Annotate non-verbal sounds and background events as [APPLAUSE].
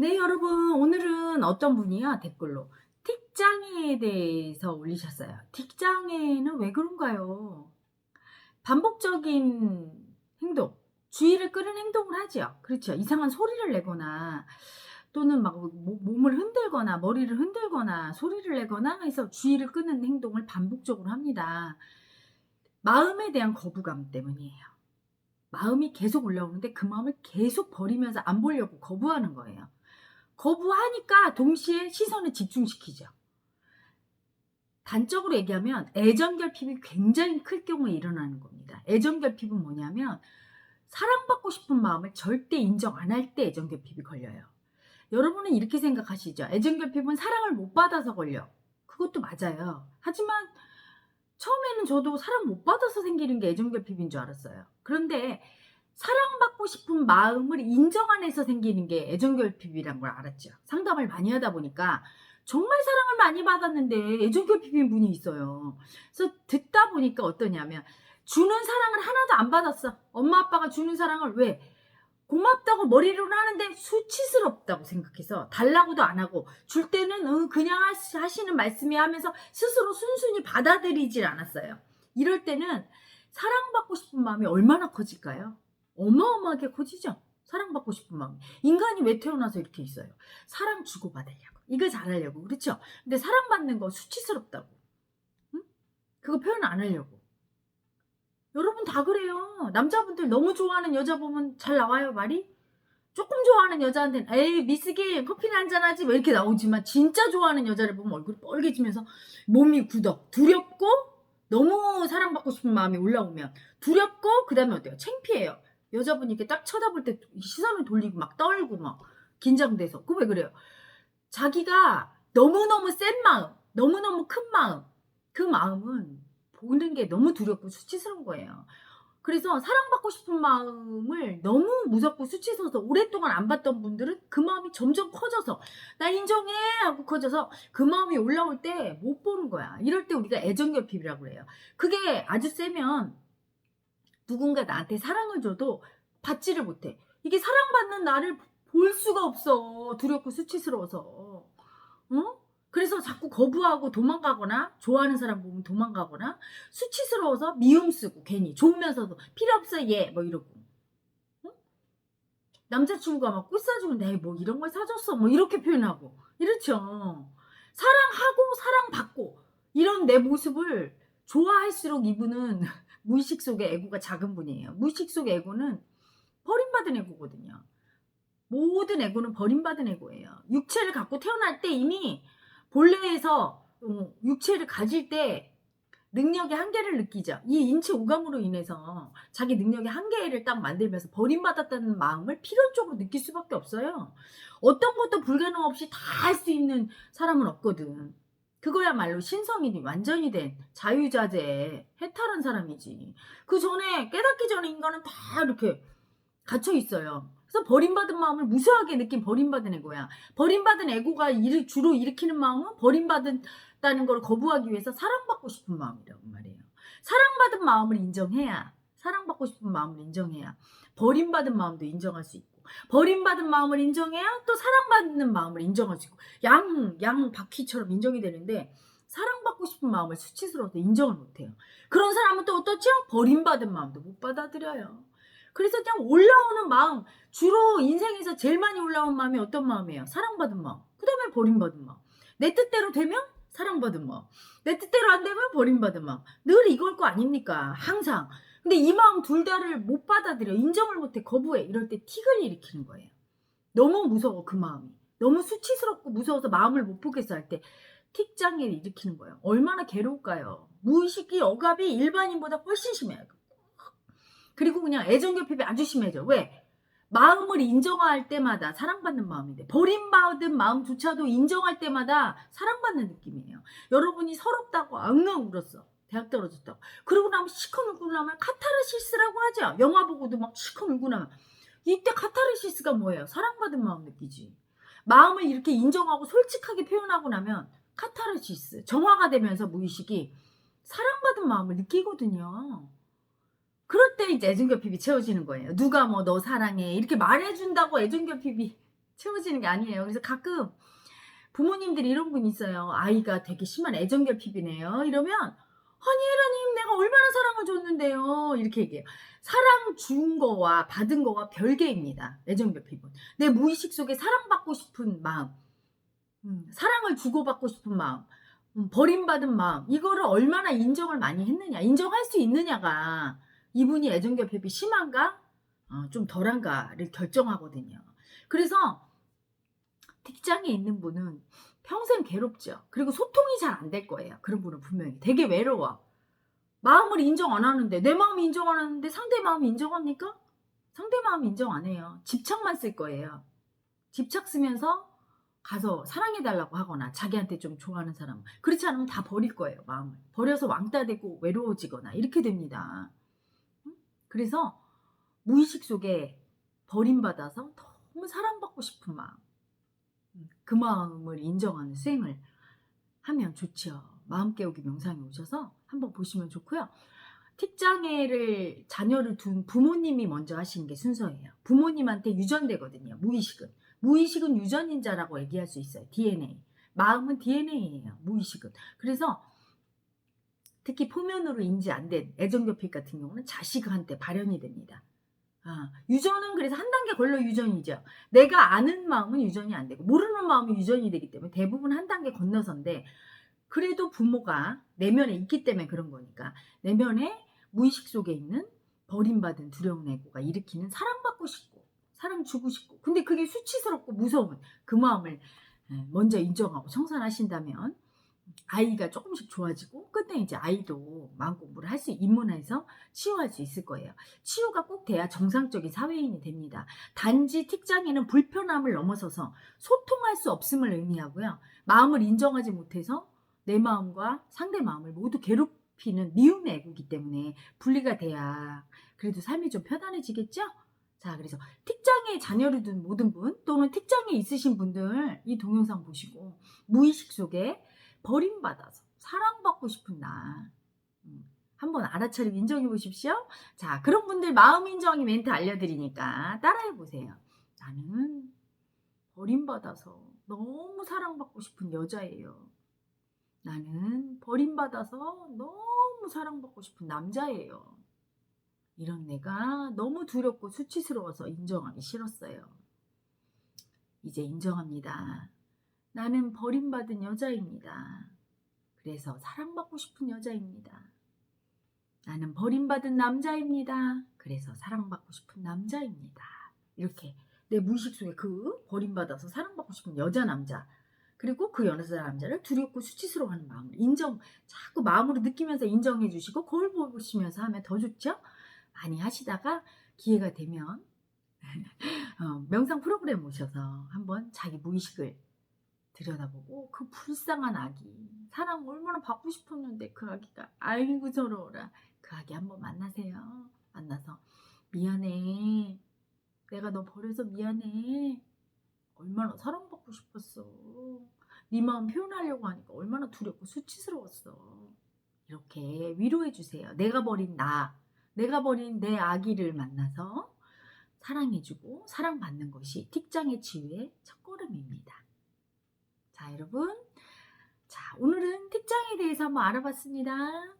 네, 여러분. 오늘은 어떤 분이요? 댓글로 틱장애에 대해서 올리셨어요. 틱장애는 왜 그런가요? 반복적인 행동, 주의를 끄는 행동을 하죠. 그렇죠. 이상한 소리를 내거나 또는 막 모- 몸을 흔들거나 머리를 흔들거나 소리를 내거나 해서 주의를 끄는 행동을 반복적으로 합니다. 마음에 대한 거부감 때문이에요. 마음이 계속 올라오는데 그 마음을 계속 버리면서 안 보려고 거부하는 거예요. 거부하니까 동시에 시선을 집중시키죠. 단적으로 얘기하면 애정결핍이 굉장히 클 경우에 일어나는 겁니다. 애정결핍은 뭐냐면 사랑받고 싶은 마음을 절대 인정 안 할 때 애정결핍이 걸려요. 여러분은 이렇게 생각하시죠. 애정결핍은 사랑을 못 받아서 걸려. 그것도 맞아요. 하지만 처음에는 저도 사랑 못 받아서 생기는 게 애정결핍인 줄 알았어요. 그런데 사랑받고 싶은 마음을 인정 안 해서 생기는 게 애정결핍이란 걸 알았죠. 상담을 많이 하다 보니까 정말 사랑을 많이 받았는데 애정결핍인 분이 있어요. 그래서 듣다 보니까 어떠냐면 주는 사랑을 하나도 안 받았어. 엄마 아빠가 주는 사랑을 왜 고맙다고 머리로는 하는데 수치스럽다고 생각해서 달라고도 안 하고 줄 때는 응, 그냥 하시- 하시는 말씀이 하면서 스스로 순순히 받아들이질 않았어요. 이럴 때는 사랑받고 싶은 마음이 얼마나 커질까요? 어마어마하게 커지죠. 사랑받고 싶은 마음. 인간이 왜 태어나서 이렇게 있어요? 사랑 주고받으려고. 이거 잘하려고. 그렇죠? 근데 사랑받는 거 수치스럽다고. 응? 그거 표현 안 하려고. 여러분 다 그래요. 남자분들 너무 좋아하는 여자 보면 잘 나와요, 말이? 조금 좋아하는 여자한테는 에이 미스기 커피나 한잔 하지 왜 이렇게 나오지만 진짜 좋아하는 여자를 보면 얼굴이 뻘개지면서 몸이 굳어 두렵고 너무 사랑받고 싶은 마음이 올라오면 두렵고 그 다음에 어때요? 창피해요. 여자분이 이렇게 딱 쳐다볼 때 시선을 돌리고 막 떨고 막 긴장돼서 그 왜 그래요? 자기가 너무너무 센 마음 너무너무 큰 마음 그 마음은 보는 게 너무 두렵고 수치스러운 거예요. 그래서 사랑받고 싶은 마음을 너무 무섭고 수치스러워서 오랫동안 안 봤던 분들은 그 마음이 점점 커져서 나 인정해 하고 커져서 그 마음이 올라올 때 못 보는 거야. 이럴 때 우리가 애정결핍이라고 그래요. 그게 아주 세면 누군가 나한테 사랑을 줘도 받지를 못해. 이게 사랑받는 나를 볼 수가 없어. 두렵고 수치스러워서. 어? 그래서 자꾸 거부하고 도망가거나 좋아하는 사람 보면 도망가거나 수치스러워서 미움 쓰고 괜히 좋으면서도 필요 없어 얘 뭐 이러고 응? 남자친구가 막 꽃 사주고 내뭐 이런 걸 사줬어 뭐 이렇게 표현하고 이렇죠 사랑하고 사랑받고 이런 내 모습을 좋아할수록 이분은 무의식 속의 애고가 작은 분이에요 무의식 속의 애고는 버림받은 애고거든요 모든 애고는 버림받은 애고예요 육체를 갖고 태어날 때 이미 본래에서 어, 육체를 가질 때 능력의 한계를 느끼죠. 이 인체 오감으로 인해서 자기 능력의 한계를 딱 만들면서 버림받았다는 마음을 필연적으로 느낄 수밖에 없어요. 어떤 것도 불가능 없이 다 할 수 있는 사람은 없거든. 그거야말로 신성이 완전히 된 자유자재 해탈한 사람이지. 그 전에 깨닫기 전에 인간은 다 이렇게 갇혀 있어요. 그래서 버림받은 마음을 무수하게 느낀 버림받은 애고야. 버림받은 애고가 일- 주로 일으키는 마음은 버림받았다는 걸 거부하기 위해서 사랑받고 싶은 마음이라고 말이에요. 사랑받은 마음을 인정해야 사랑받고 싶은 마음을 인정해야 버림받은 마음도 인정할 수 있고 버림받은 마음을 인정해야 또 사랑받는 마음을 인정할 수 있고 양, 양 바퀴처럼 인정이 되는데 사랑받고 싶은 마음을 수치스러워서 인정을 못해요. 그런 사람은 또 어떻죠? 버림받은 마음도 못 받아들여요. 그래서 그냥 올라오는 마음 주로 인생에서 제일 많이 올라온 마음이 어떤 마음이에요? 사랑받은 마음. 그 다음에 버림받은 마음. 내 뜻대로 되면 사랑받은 마음. 내 뜻대로 안 되면 버림받은 마음. 늘 이걸 거 아닙니까? 항상. 근데 이 마음 둘 다를 못 받아들여. 인정을 못해. 거부해. 이럴 때 틱을 일으키는 거예요. 너무 무서워. 그 마음이. 너무 수치스럽고 무서워서 마음을 못 보겠어 할 때 틱장애를 일으키는 거예요. 얼마나 괴로울까요? 무의식이 억압이 일반인보다 훨씬 심해요. 그리고 그냥 애정결핍이 아주 심해져. 왜? 마음을 인정할 때마다 사랑받는 마음인데 버림받은 마음조차도 인정할 때마다 사랑받는 느낌이에요. 여러분이 서럽다고 앙앙 울었어. 대학 떨어졌다고. 그러고 나면 시커 울고 나면 카타르시스라고 하죠. 영화 보고도 막 시커 울고 나면 이때 카타르시스가 뭐예요? 사랑받은 마음 느끼지. 마음을 이렇게 인정하고 솔직하게 표현하고 나면 카타르시스 정화가 되면서 무의식이 사랑받은 마음을 느끼거든요. 그럴 때 이제 애정결핍이 채워지는 거예요. 누가 뭐 너 사랑해 이렇게 말해준다고 애정결핍이 채워지는 게 아니에요. 그래서 가끔 부모님들이 이런 분 있어요. 아이가 되게 심한 애정결핍이네요. 이러면 아니 혜라님 내가 얼마나 사랑을 줬는데요. 이렇게 얘기해요. 사랑 준 거와 받은 거와 별개입니다. 애정결핍은. 내 무의식 속에 사랑받고 싶은 마음, 음, 사랑을 주고받고 싶은 마음, 음, 버림받은 마음 이거를 얼마나 인정을 많이 했느냐 인정할 수 있느냐가 이분이 애정결핍이 심한가 어, 좀 덜한가를 결정하거든요. 그래서 직장에 있는 분은 평생 괴롭죠. 그리고 소통이 잘 안 될 거예요. 그런 분은 분명히 되게 외로워. 마음을 인정 안 하는데 내 마음 인정 안 하는데 상대 마음 인정합니까? 상대 마음 인정 안 해요. 집착만 쓸 거예요. 집착 쓰면서 가서 사랑해달라고 하거나 자기한테 좀 좋아하는 사람 그렇지 않으면 다 버릴 거예요 마음을 버려서 왕따 되고 외로워지거나 이렇게 됩니다 응? 그래서 무의식 속에 버림받아서 너무 사랑받고 싶은 마음 음, 그 마음을 인정하는 수행을 하면 좋죠 마음 깨우기 명상에 오셔서 한번 보시면 좋고요 틱장애를 자녀를 둔 부모님이 먼저 하시는 게 순서예요 부모님한테 유전되거든요 무의식은 무의식은 유전인자라고 얘기할 수 있어요. DNA. 마음은 DNA예요. 무의식은. 그래서 특히 포면으로 인지 안 된 애정결핍 같은 경우는 자식한테 발현이 됩니다. 아, 유전은 그래서 한 단계 걸러 유전이죠. 내가 아는 마음은 유전이 안 되고 모르는 마음은 유전이 되기 때문에 대부분 한 단계 건너서인데 그래도 부모가 내면에 있기 때문에 그런 거니까 내면에 무의식 속에 있는 버림받은 두려운 애고가 일으키는 사랑받고 싶고 사랑 주고 싶고 근데 그게 수치스럽고 무서운 그 마음을 예, 먼저 인정하고 청산하신다면 아이가 조금씩 좋아지고 끝내 이제 아이도 마음 공부를 할 수 입문해서 치유할 수 있을 거예요. 치유가 꼭 돼야 정상적인 사회인이 됩니다. 단지 틱장애는 불편함을 넘어서서 소통할 수 없음을 의미하고요. 마음을 인정하지 못해서 내 마음과 상대 마음을 모두 괴롭히는 미움의 애고기 때문에 분리가 돼야 그래도 삶이 좀 편안해지겠죠? 자, 그래서 틱장애 자녀를 둔 모든 분 또는 틱장애 있으신 분들 이 동영상 보시고 무의식 속에 버림받아서 사랑받고 싶은 나 음, 한번 알아차리고 인정해 보십시오. 자, 그런 분들 마음 인정이 멘트 알려드리니까 따라해 보세요. 나는 버림받아서 너무 사랑받고 싶은 여자예요. 나는 버림받아서 너무 사랑받고 싶은 남자예요. 이런 내가 너무 두렵고 수치스러워서 인정하기 싫었어요. 이제 인정합니다. 나는 버림받은 여자입니다. 그래서 사랑받고 싶은 여자입니다. 나는 버림받은 남자입니다. 그래서 사랑받고 싶은 남자입니다. 이렇게 내 무의식 속에 그 버림받아서 사랑받고 싶은 여자 남자 그리고 그 여자 남자를 두렵고 수치스러워하는 마음을 인정 자꾸 마음으로 느끼면서 인정해 주시고 거울 보시면서 하면 더 좋죠. 많이 하시다가 기회가 되면 [LAUGHS] 어, 명상 프로그램 오셔서 한번 자기 무의식을 들여다보고 그 불쌍한 아기 사랑 얼마나 받고 싶었는데 그 아기가. 아이고 저러라. 그 아기 한번 만나세요. 만나서 미안해. 내가 너 버려서 미안해. 얼마나 사랑받고 싶었어. 네 마음 표현하려고 하니까 얼마나 두렵고 수치스러웠어. 이렇게 위로해 주세요 내가 버린 나 내가 버린 내 아기를 만나서 사랑해주고 사랑받는 것이 틱장의 치유의 첫걸음입니다. 자, 여러분. 자, 오늘은 틱장에 대해서 한번 알아봤습니다.